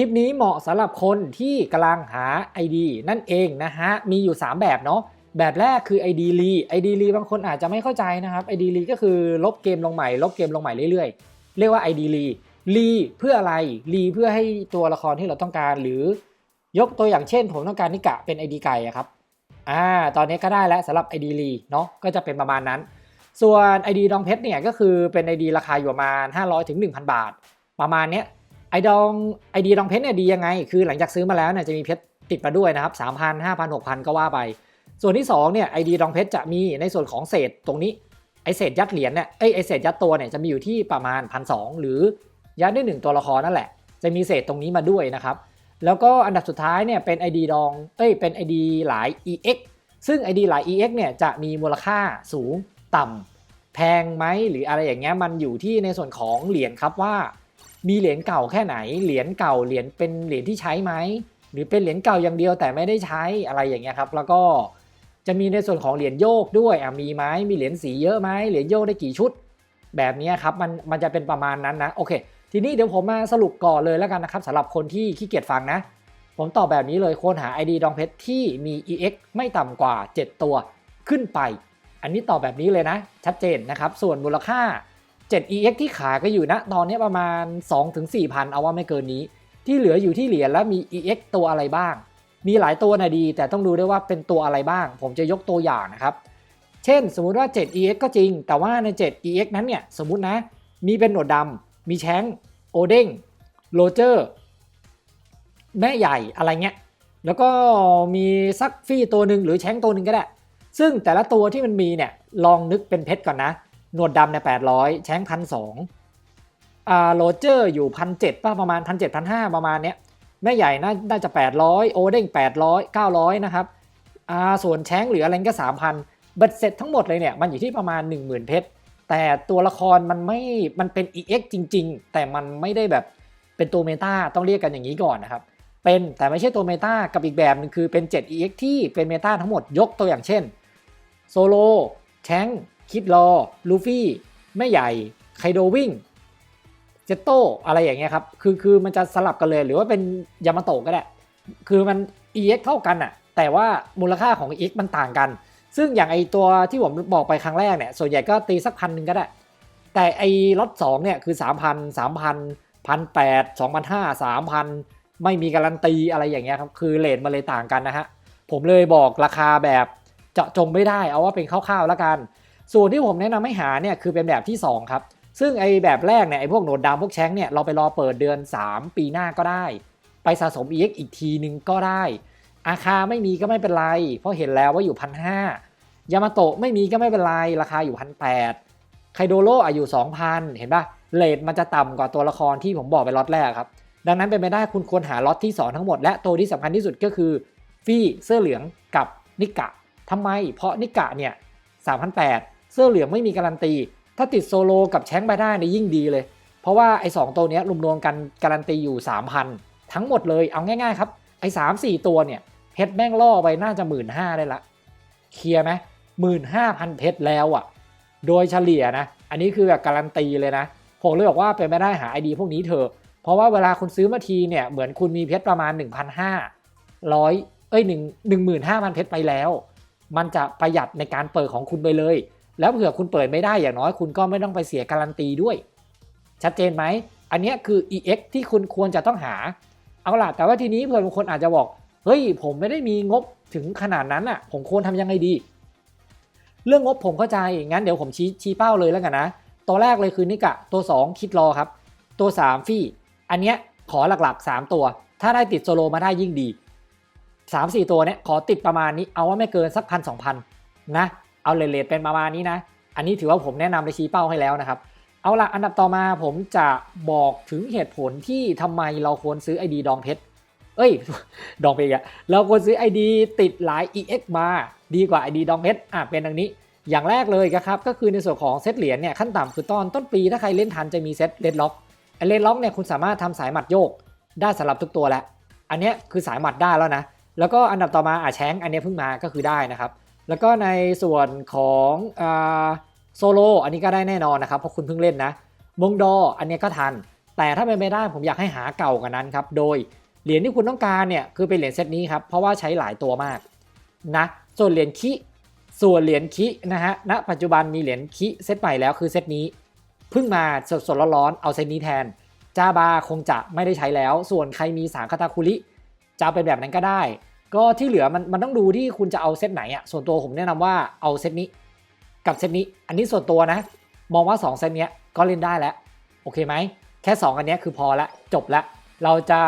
คลิปนี้เหมาะสำหรับคนที่กำลังหา ID นั่นเองนะฮะ มีอยู่ 3 แบบเนาะ แบบแรกคือ ID รี ID รีบางคนอาจจะไม่เข้าใจนะครับ ID รีก็คือลบเกมลงใหม่ ลบเกมลงใหม่เรื่อยๆ เรียกว่า ID รีรีเพื่ออะไร รีเพื่อให้ตัวละครที่เราต้องการ หรือยกตัวอย่างเช่น ผมต้องการนิกะเป็น ID ไก่อะครับ อ่า ตอนนี้ก็ได้แล้วสำหรับ ID รีเนาะ ก็จะเป็นประมาณนั้น ส่วน ID ดองเพชรเนี่ยก็คือเป็น ID ราคาอยู่ประมาณ 500ถึง1,000 บาท ประมาณเนี้ย ไอดองไอดีดองเพชรเนี่ยดียังไง คือหลังจากซื้อมาแล้วเนี่ยจะมีเพชรติดมาด้วยนะครับสามพันห้าพันหกพันก็ว่าไป ส่วนที่2เนี่ยไอดีดองเพชรจะมีในส่วนของเศษตรงนี้ไอเศษยัดเหรียญเนี่ยเอ้ยไอเศษยัดตัวเนี่ยจะมีอยู่ที่ประมาณพันสหรือยัดได้หนึ่งตัวละครนั่นแหละ จะมีเศษตรงนี้มาด้วยนะครับ แล้วก็อันดับสุดท้ายเนี่ยเป็น ID ดองเอ้ยเป็น ID หลาย EX ซึ่ง ID หลาย EX เนี่ยจะมีมูลค่าสูงต่ำแพงไหมหรืออะไรอย่างเงี้ยมันอยู่ที่ในส่วนของเหรียญครับว่า มีเหรียญเก่าแค่ไหน เหรียญเก่าเหรียญเป็นเหรียญที่ใช้ไหมหรือเป็นเหรียญเก่าอย่างเดียวแต่ไม่ได้ใช้อะไรอย่างเงี้ยครับแล้วก็จะมีในส่วนของเหรียญโยกด้วยอะมีไหมมีเหรียญสีเยอะไหมเหรียญโยกได้กี่ชุด แบบนี้ครับมันมันจะเป็นประมาณนั้นนะโอเค ทีนี้เดี๋ยวผมมาสรุปก่อนเลยแล้วกันนะครับสำหรับคนที่ขี้เกียจฟังนะ ผมตอบแบบนี้เลยค้นหา ID ดองเพชรที่มี EX ไม่ต่ำกว่า 7 ตัวขึ้นไป อันนี้ตอบแบบนี้เลยนะ ชัดเจนนะครับส่วนมูลค่า 7 EX ที่ขายก็อยู่นะตอนนี้ประมาณ 2-4พันเอาว่าไม่เกินนี้ ที่เหลืออยู่ที่เหรียญแล้วมี EX ตัวอะไรบ้าง มีหลายตัวนะดี แต่ต้องดูด้วยว่าเป็นตัวอะไรบ้าง ผมจะยกตัวอย่างนะครับ เช่น สมมุติว่า 7 EX ก็จริง แต่ว่าใน 7 EX นั้นเนี่ยสมมุตินะ มีเป็นหนวดดำมีแชงโอเด้งโรเจอร์แม่ใหญ่อะไรเงี้ยแล้วก็มีซักฟี่ตัวหนึ่งหรือแชงตัวหนึ่งก็ได้ ซึ่งแต่ละตัวที่มันมีเนี่ยลองนึกเป็นเพชรก่อนนะ หนวดดำเนี่ยแปดร้อยแชงพันสองอ่าโรเจอร์อยู่พันเจ็ดป่ะประมาณพันเจ็ดพันห้าประมาณเนี้ยแม่ใหญ่น่าน่าจะแปดร้อยโอเด้งแปดร้อยเก้าร้อยนะครับอ่าส่วนแชงเหลืออะไรก็สามพันเบ็ดเสร็จทั้งหมดเลยเนี่ยมันอยู่ที่ประมาณ 1 0,000 เพชรแต่ตัวละครมันไม่ มันเป็น EX จริง ๆ แต่มันไม่ได้แบบเป็นตัวเมตาต้องเรียกกันอย่างนี้ก่อนนะครับ เป็นแต่ไม่ใช่ตัวเมตากับอีกแบบนึงคือเป็น 7 EX ที่เป็นเมตาทั้งหมดยกตัวอย่างเช่นโซโลแชง คิดรอ ลูฟี่ แม่ใหญ่ ไคโดวิ่ง เจโตอะไรอย่างเงี้ยครับ คือคือมันจะสลับกันเลย หรือว่าเป็นยามาโตะก็ได้ คือมัน EX เท่ากันอะแต่ว่ามูลค่าของ EX มันต่างกัน ซึ่งอย่างไอตัวที่ผมบอกไปครั้งแรกเนี่ย ส่วนใหญ่ก็ตีสักพันหนึ่งก็ได้ แต่ไอล็อตสองเนี่ยคือ 3 0 0 0 3 0 0 0 1 8 0 0 2 5 0 0 3,000 ไม่มีการันตีอะไรอย่างเงี้ยครับ คือเลทมันเลยต่างกันนะฮะ ผมเลยบอกราคาแบบเจาะจงไม่ได้ เอาว่าเป็นคร่าวๆแล้วกัน ส่วนที่ผมแนะนำให้หาเนี่ยคือเป็นแบบที่ 2 ครับ ซึ่งไอแบบแรกเนี่ยไอพวกโหนดดาวพวกแชงเนี่ยเราไปรอเปิดเดือน 3 ปีหน้าก็ได้ ไปสะสม EX อีกทีนึงก็ได้ อาคาไม่มีก็ไม่เป็นไร เพราะเห็นแล้วว่าอยู่พันห้ายามาโตะไม่มีก็ไม่เป็นไร ราคาอยู่พันแปดไคโดโรอายุ 2,000 เห็นปะเลทมันจะต่ำกว่าตัวละครที่ผมบอกไปล็อตแรกครับ ดังนั้นเป็นไปได้คุณควรหาล็อตที่ 2 ทั้งหมด และตัวที่สำคัญที่สุดก็คือฟี่เสื้อเหลืองกับนิกะทำไม เพราะนิกะเนี่ย3,008 เสื้อเหลืองไม่มีการันตี ถ้าติดโซโลกับแชงไปได้เนี่ยยิ่งดีเลย เพราะว่าไอ้สตัวนี้ยรวมๆกันการันตีอยู่ 3,000 ทั้งหมดเลยเอาง่ายๆครับไอ้สามสี่ตัวเนี่ยเพชรแม่งล่อไปน่าจะหมื่นห้าได้ละเคลียร์ไหมหมื่นห้าพันเพชรแล้วอะ่ะ โดยเฉลี่ยนะ อันนี้คือแบบการันตีเลยนะ ผมเลยบอกว่าเป็นไม่ได้หาไอดีพวกนี้เถอะ เพราะว่าเวลาคุณซื้อมาทีเนี่ยเหมือนคุณมีเพชรประมาณ 1,500ร้อยเอ้ยหนึ่งหนึ่งหมื่นห้าพันเพชรไปแล้ว มันจะประหยัดในการเปิดของคุณไปเลย แล้วเผื่อคุณเปิดไม่ได้อย่างน้อยคุณก็ไม่ต้องไปเสียการันตีด้วย ชัดเจนไหม อันนี้คือ EX ที่คุณควรจะต้องหา เอาล่ะ แต่ว่าทีนี้เผื่อบางคนอาจจะบอก เฮ้ย ผมไม่ได้มีงบถึงขนาดนั้นอะ ผมควรทำยังไงดี เรื่องงบผมเข้าใจ งั้นเดี๋ยวผมชี้ชี้เป้าเลยแล้วกันนะ ตัวแรกเลยคือนิกะ ตัว 2 คิดรอครับ ตัว 3 ฟี่ อันเนี้ยขอหลักๆ 3 ตัว ถ้าได้ติดโซโลมาได้ยิ่งดี 3 4 ตัวเนี้ยขอติดประมาณนี้ เอาว่าไม่เกินสักพันสองพันนะ เอาเลทเป็นประมาณนี้นะ อันนี้ถือว่าผมแนะนำไปชี้เป้าให้แล้วนะครับ เอาละอันดับต่อมาผมจะบอกถึงเหตุผลที่ทำไมเราควรซื้อ ID ดองเพชรเอ้ย ดองเพชรอะเราควรซื้อ ID ติดหลาย EX มาดีกว่า ID ดองเพชรอะเป็นดังนี้อย่างแรกเลยครับก็คือในส่วนของเซตเหรียญเนี่ยขั้นต่ำคือตอนต้นปีถ้าใครเล่นทันจะมีเซตเลดล็อกไอเลดล็อกเนี่ยคุณสามารถทำสายหมัดโยกได้สำหรับทุกตัวแล้ว อันเนี้ยคือสายหมัดได้แล้วนะ แล้วก็อันดับต่อมาอะแชงอันนี้เพิ่งมาก็คือได้นะครับ แล้วก็ในส่วนของอ่าโซโลอันนี้ก็ได้แน่นอนนะครับเพราะคุณเพิ่งเล่นนะมงดออันนี้ก็ทัน แต่ถ้าเป็นไปได้ผมอยากให้หาเก่ากันนั้นครับโดยเหรียญที่คุณต้องการเนี่ยคือเป็นเหรียญเซตนี้ครับเพราะว่าใช้หลายตัวมากนะส่วนเหรียญคิส่วนเหรียญคินะฮะณปัจจุบันมีเหรียญคิเซตใหม่แล้วคือเซตนี้เพิ่งมาสดๆร้อนๆเอาเซตนี้แทนจ้าบาคงจะไม่ได้ใช้แล้ว ส่วนใครมีสามคาตาคุริจะเอาเป็นแบบนั้นก็ได้ ก็ที่เหลือมันมันต้องดูที่คุณจะเอาเซตไหนอะส่วนตัวผมแนะนำว่าเอาเซตนี้กับเซตนี้ อันนี้ส่วนตัวนะ มองว่า 2 เซตเนี้ยก็เล่นได้แล้ว โอเคไหม แค่ 2 อันนี้คือพอละจบละเราจะ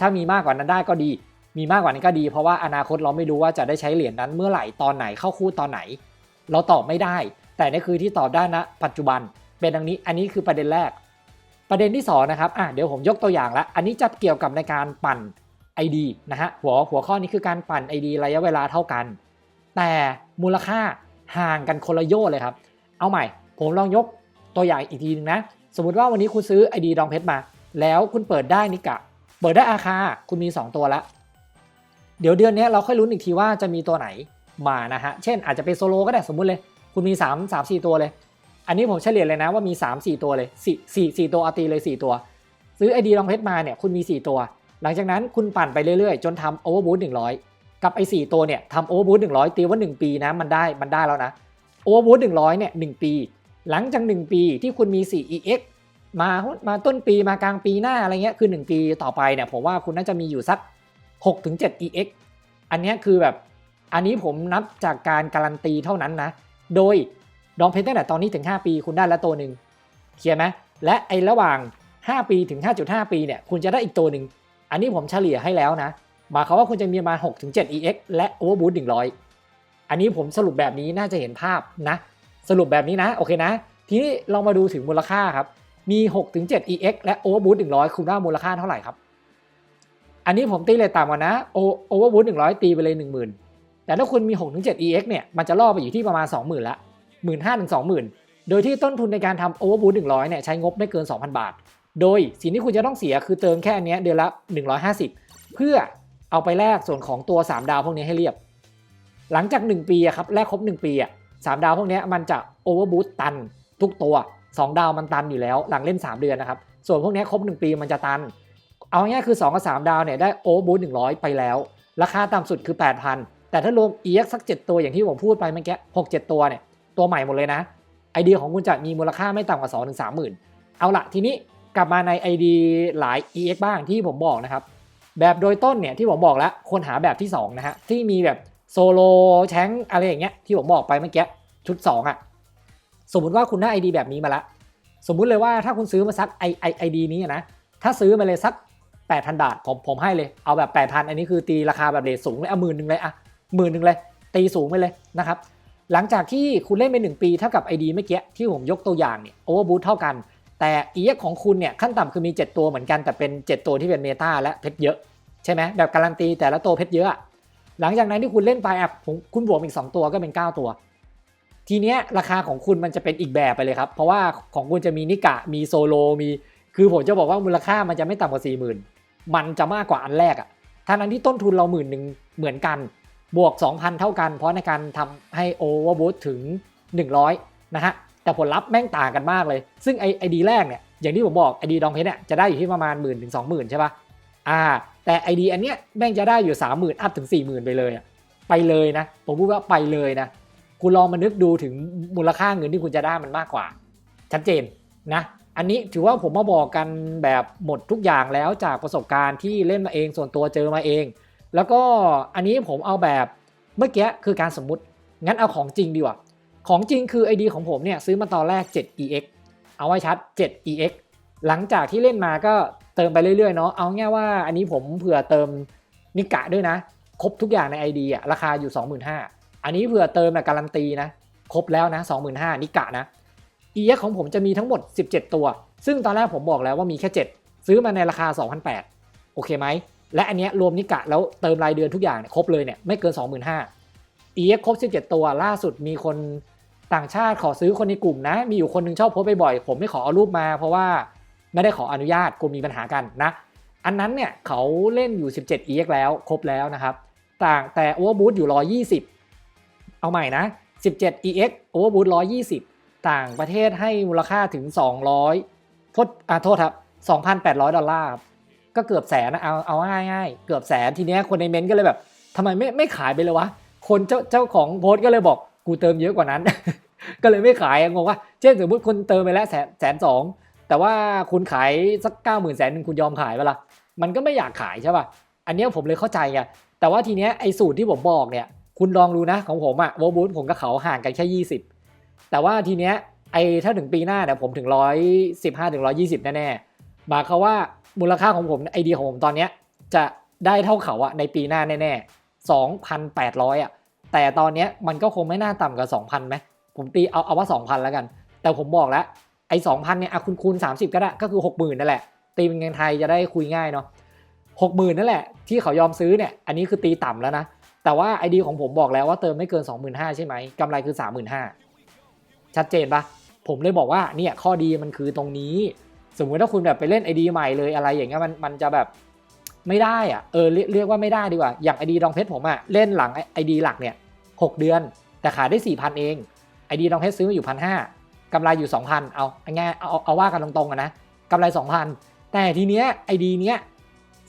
ถ้ามีมากกว่านั้นได้ก็ดี มีมากกว่านี้ก็ดี เพราะว่าอนาคตเราไม่รู้ว่าจะได้ใช้เหรียญนั้นเมื่อไหร่ตอนไหนเข้าคู่ตอนไหน เราตอบไม่ได้ แต่นี่คือที่ตอบได้นะ ปัจจุบันเป็นดังนี้อันนี้คือประเด็นแรก ประเด็นที่2นะครับอะเดี๋ยวผมยกตัวอย่างละอันนี้จะเกี่ยวกับในการปั่น ID นะฮะหัวหัวข้อนี้คือการปั่น ID ระยะเวลาเท่ากัน แต่มูลค่าห่างกันคนละโยชน์เลยครับ เอาใหม่ ผมลองยกตัวอย่างอีกทีนึงนะ สมมติว่าวันนี้คุณซื้อ ID ดองเพชรมา แล้วคุณเปิดได้นิกะ เปิดได้อาคาคุณมี 2 ตัวละ เดี๋ยวเดือนนี้เราค่อยลุ้นอีกทีว่าจะมีตัวไหนมานะฮะ เช่นอาจจะเป็นโซโลก็ได้สมมุติเลย คุณมี 3 3 4 ตัวเลย อันนี้ผมเฉลี่ยเลยนะว่ามี 3 4 ตัวเลย4 4 4ตัวอาตีเลย 4 ตัว ซื้อ ID ดองเพชรมาเนี่ยคุณมี 4 ตัว หลังจากนั้นคุณปั่นไปเรื่อยๆ จนทำโอเวอร์บูท100กับไอ้4ตัวเนี่ยทำโอเวอร์บูท100ตีว่า1ปีนะมันได้มันได้แล้วนะโอเวอร์บูท100เนี่ย1ปี หลังจาก1ปีที่คุณมี4 EX มามาต้นปีมากลางปีหน้าอะไรเงี้ยคือ 1 ปีต่อไปเนี่ยผมว่าคุณน่าจะมีอยู่สัก 6-7 EX อันเนี้ยคือแบบอันนี้ผมนับจากการการันตีเท่านั้นนะ โดยดองเพชรตั้งแต่ตอนนี้ถึง 5 ปีคุณได้ล้วตัวหนึ่งเคลียร์ไหมและไอ้ระหว่าง 5 ปีถึง 5.5 ปีเนี่ยคุณจะได้อีกตัวหนึ่ง อันนี้ผมเฉลี่ยให้แล้วนะหมายความว่าคุณจะมีประมาณ 6-7 EX และ Overboost 100 อันนี้ผมสรุปแบบนี้น่าจะเห็นภาพนะ สรุปแบบนี้นะ โอเคนะ ทีนี้เรามาดูถึงมูลค่าครับ มี 6-7 EX และ Overboost 100 คุณว่ามูลค่าเท่าไหร่ครับ อันนี้ผมตีเลยต่ำกว่านะ Overboost 100 ตีไปเลย 10,000 แต่ถ้าคุณมี 6-7 EX เนี่ย มันจะล่อไปอยู่ที่ประมาณ 20,000 ละ 15,000ถึง20,000 โดยที่ต้นทุนในการทำ Overboost 100 เนี่ย ใช้งบไม่เกิน 2,000 บาท โดยสิ่งที่คุณจะต้องเสียคือเติมแค่อันเนี้ยเดือนละ 150 เพื่อเอาไปแลกส่วนของตัว 3 ดาวพวกนี้ให้เรียบ หลังจาก 1 ปีครับแลกครบ 1 ปีอะสามดาวพวกนี้มันจะโอเวอร์บูตตันทุกตัว 2 ดาวมันตันอยู่แล้ว หลังเล่น 3 เดือนนะครับ ส่วนพวกนี้ครบ 1 ปีมันจะตัน เอาง่ายคือ 2 กับ 3 ดาวเนี่ยได้โอเวอร์บูต100ไปแล้ว ราคาต่ำสุดคือ 8,000 แต่ถ้ารวม EX สัก 7 ตัวอย่างที่ผมพูดไปเมื่อกี้6 7ตัวเนี่ยตัวใหม่หมดเลยนะไอเดียของคุณจะมีมูลค่าไม่ต่ำกว่า2ถึง30,000 เอาละทีนี้ กลับมาใน ID หลาย EX บ้างที่ผมบอกนะครับ แบบโดยต้นเนี่ยที่ผมบอกแล้วคนหาแบบที่2นะฮะที่มีแบบโซโลแชงอะไรอย่างเงี้ยที่ผมบอกไปเมื่อกี้ชุด2อะสมมุติว่าคุณได้ ID แบบนี้มาละ สมมุติเลยว่าถ้าคุณซื้อมาสักไอไอไอดีนี้นะถ้าซื้อมาเลยสัก 8,000 บาทผมผมให้เลยเอาแบบ 8,000 อันนี้คือตีราคาแบบเรทสูงเลยเอาหมื่นหนึ่งเลยอะหมื่นหนึ่งเลย ตีสูงไปเลยนะครับหลังจากที่คุณเล่นไป 1 ปีเท่ากับ ID เมื่อกี้ที่ผมยกตัวอย่างเนี่ยโอเวอร์บูทเท่ากัน แต่ EX ของคุณเนี่ยขั้นต่ำคือมี 7 ตัวเหมือนกันแต่เป็น 7 ตัวที่เป็นเมตาและเพชรเยอะ ใช่ไหมแบบการันตีแต่ละตัวเพชรเยอะ หลังจากนั้นที่คุณเล่นไปอะคุณบวกอีก 2 ตัวก็เป็น 9 ตัว ทีเนี้ยราคาของคุณมันจะเป็นอีกแบบไปเลยครับ เพราะว่าของคุณจะมีนิกะมีโซโลมี คือผมจะบอกว่ามูลค่ามันจะไม่ต่ำกว่า 4 0,000 มันจะมากกว่าอันแรกอะทั้งนั้นที่ต้นทุนเราหมื่นหนึ่งเหมือนกัน บวก 2,000 เท่ากัน เพราะในการทำให้โอเวอร์บูทถึง 100 นะฮะ แต่ผลลัพธ์แม่งต่างกันมากเลย ซึ่งไอไอดีแรกเนี่ยอย่างที่ผมบอกไอดีดองเพชรเนี่ยจะได้อยู่ที่ประมาณ1 0 0 0 0ถึง20,000ใช่ปะอ่า แต่ไอดีอันเนี้ยแม่งจะได้อยู่30,000อัพถึง40,000ไปเลยอะไปเลยนะ ผมพูดว่าไปเลยนะ คุณลองมานึกดูถึงมูลค่าเงินที่คุณจะได้มันมากกว่า ชัดเจนนะ อันนี้ถือว่าผมมาบอกกันแบบหมดทุกอย่างแล้วจากประสบการณ์ที่เล่นมาเองส่วนตัวเจอมาเอง แล้วก็อันนี้ผมเอาแบบเมื่อกี้คือการสมมุติ งั้นเอาของจริงดีกว่า ของจริงคือ ID ของผมเนี่ยซื้อมาตอนแรก 7EX เอาไว้ชัด 7EX หลังจากที่เล่นมาก็เติมไปเรื่อยๆเนาะ เอาง่ายว่าอันนี้ผมเผื่อเติมนิกะด้วยนะ ครบทุกอย่างใน ID อะราคาอยู่ 25,000 อันนี้เผื่อเติมแบบการันตีนะ ครบแล้วนะ 25,000นิกะนะ EX ของผมจะมีทั้งหมด 17 ตัว ซึ่งตอนแรกผมบอกแล้วว่ามีแค่ 7 ซื้อมาในราคา 2,800 โอเคไหม และอันเนี้ยรวมนิกะแล้วเติมรายเดือนทุกอย่างเนี่ยครบเลยเนี่ยไม่เกิน 25,000 EX ครบ 17 ตัวล่าสุดมีคน ต่างชาติขอซื้อคนในกลุ่มนะ มีอยู่คนหนึงชอบโพสต์บ่อยๆผมไม่ขอเอารูปมาเพราะว่าไม่ได้ขออนุญาตกลัวมีปัญหากันนะ อันนั้นเนี่ยเขาเล่นอยู่ 17 EX แล้วครบแล้วนะครับ ต่างแต่ Overboot อยู่ 120 เอาใหม่นะ 17 EX Overboot 120 ต่างประเทศให้มูลค่าถึง 200โทษอ่าโทษครับ 2,800 ดอลลาร์ก็เกือบแสนนะเอาเอาง่ายๆ เกือบแสนทีเนี้ยคนในเม้นต์ก็เลยแบบทำไมไม่ไม่ขายไปเลยวะ คนเจ้าเจ้าของโพสก็เลยบอก กูเติมเยอะกว่านั้น ก็เลยไม่ขายงงว่า เช่นสมมติคุณเติมไปแล้วแสนแสนสองแต่ว่าคุณขายสักเก้าหมื่นแสนหนึ่งคุณยอมขายไปล่ะมันก็ไม่อยากขายใช่ป่ะอันเนี้ยผมเลยเข้าใจไงแต่ว่าทีเนี้ยไอ้สูตรที่ผมบอกเนี่ย คุณลองดูนะของผมอะโวบูธผมกับเขาห่างกันแค่ยี่สิบแต่ว่าทีเนี้ยไอ้ถ้าถึงปีหน้าเนี่ยผมถึงร้อยสิบห้าถึงร้อยี่สิบแน่ๆหมายความว่ามูลค่าของผมไอเดียของผมตอนเนี้ยจะได้เท่าเขาอะในปีหน้าแน่ๆสองพันแปดร้อยอะ แต่ตอนนี้มันก็คงไม่น่าต่ำกว่าสองพันไหมผมตีเอาเอาว่าสองพันแล้วกัน แต่ผมบอกแล้วไอ้สองพันเนี่ยคุณคูณสามสิบก็ได้ก็คือหกหมื่นนั่นแหละตีเป็นเงินไทยจะได้คุยง่ายเนาะหกหมื่นนั่นแหละที่เขายอมซื้อเนี่ยอันนี้คือตีต่ำแล้วนะแต่ว่าไอดีของผมบอกแล้วว่าเติมไม่เกิน 25,000ใช่ไหมกำไรคือ 35,000 ชัดเจนปะผมเลยบอกว่าเนี่ยข้อดีมันคือตรงนี้ สมมุติถ้าคุณแบบไปเล่นไอดีใหม่เลยอะไรอย่างเงี้ยมันมันจะแบบไม่ได้อะเออเรียกเรียกว่าไม่ได้ดีกว่า อย่างไอดีดองเพชรผมอะเล่นหลังไอดีหลักเนี่ย หกเดือน แต่ขายได้ 4,000 เองไอดีดองเพชรซื้อมาอยู่พันห้ากำไรอยู่ 2,000 เอาง่ายเอาเอาเอาว่ากันตรงๆนะกำไร 2,000 แต่ทีเนี้ยไอดีเนี้ย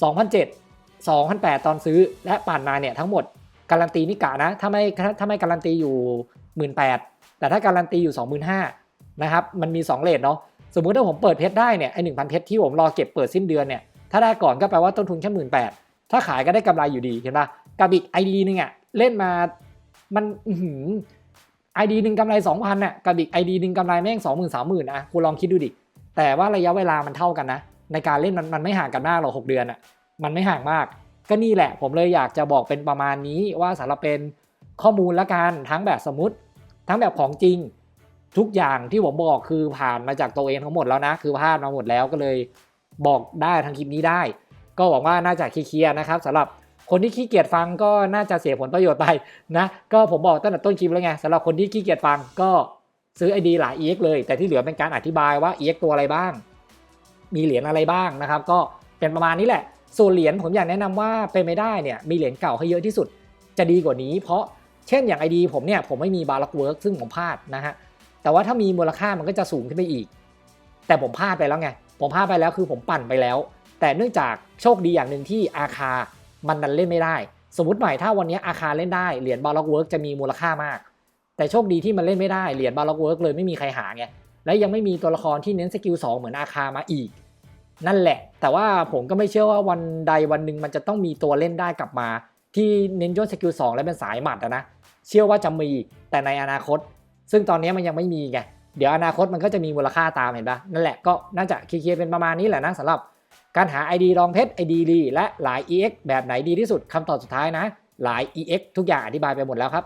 2,007 2,008 ตอนซื้อและผ่านมาเนี่ยทั้งหมดการันตีนี่กะนะถ้าไม่ถ้าไม่การันตีอยู่ 18,000 แต่ถ้าการันตีอยู่ 25,000นะครับมันมี 2เลทเนาะสมมุติถ้าผมเปิดเพชรได้เนี่ยไอ1,000เพชรที่ผมรอเก็บเปิดสิ้นเดือนเนี่ยถ้าได้ก่อนก็แปลว่าต้นทุนแค่18,000ถ้าขายก็ได้กำไรอยู่ดีเห็นปะกับอีกไอดีนึงอะเล่นมา มันไอดีหนึ่งกำไร2,000น่ะกับอีกไอดีหนึ่งกำไรแม่ง20,000 30,000นะคุณลองคิดดูดิ แต่ว่าระยะเวลามันเท่ากันนะ ในการเล่นมันมันไม่ห่างกันมากหรอกหกเดือนอะมันไม่ห่างมาก ก็นี่แหละ ผมเลยอยากจะบอกเป็นประมาณนี้ว่าสำหรับเป็นข้อมูลละกันทั้งแบบสมมติ ทั้งแบบของจริง ทุกอย่างที่ผมบอกคือผ่านมาจากตัวเองทั้งหมดแล้วนะ คือพลาดมาหมดแล้วก็เลยบอกได้ทางคลิปนี้ได้ ก็หวังว่าน่าจะเคลียร์นะครับสำหรับ คนที่ขี้เกียจฟังก็น่าจะเสียผลประโยชน์ไปนะก็ผมบอกตั้งแต่ต้นคลิปแล้วไงสำหรับคนที่ขี้เกียจฟังก็ซื้อไอดีหลาย EX เลย แต่ที่เหลือเป็นการอธิบายว่า EX ตัวอะไรบ้าง มีเหรียญอะไรบ้างนะครับ ก็เป็นประมาณนี้แหละส่วนเหรียญผมอยากแนะนำว่าเป็นไม่ได้เนี่ยมีเหรียญเก่าให้เยอะที่สุดจะดีกว่านี้ เพราะเช่นอย่างไอดีผมเนี่ยผมไม่มีบาร์ล็อกเวิร์กซึ่งผมพลาดนะฮะแต่ว่าถ้ามีมูลค่ามันก็จะสูงขึ้นไปอีก แต่ผมพลาดไปแล้วไงผมพลาดไปแล้วคือผมปั่นไปแล้ว แต่เนื่องจากโชคดีอย่างหนึ่งที่อาคา มันดันเล่นไม่ได้ สมมติใหม่ถ้าวันนี้อาคาเล่นได้เหรียญบาร์ล็อกเวิร์กจะมีมูลค่ามาก แต่โชคดีที่มันเล่นไม่ได้เหรียญบาร์ล็อกเวิร์กเลยไม่มีใครหาไงและยังไม่มีตัวละครที่เน้นสกิล2เหมือนอาคามาอีก นั่นแหละ แต่ว่าผมก็ไม่เชื่อว่าวันใดวันหนึ่งมันจะต้องมีตัวเล่นได้กลับมา ที่เน้นยศสกิล2และเป็นสายหมัดนะเชื่อว่าจะมีแต่ในอนาคต ซึ่งตอนนี้มันยังไม่มีไงเดี๋ยวอนาคตมันก็จะมีมูลค่าตามเห็นปะนั่นแหละก็น่าจะเคลียร์เป็นประมาณนี้แหละนะสำหรับ การหา ID รองเพชร ID รีและหลาย EX แบบไหนดีที่สุดคำตอบสุดท้ายนะ หลาย EX ทุกอย่างอธิบายไปหมดแล้วครับ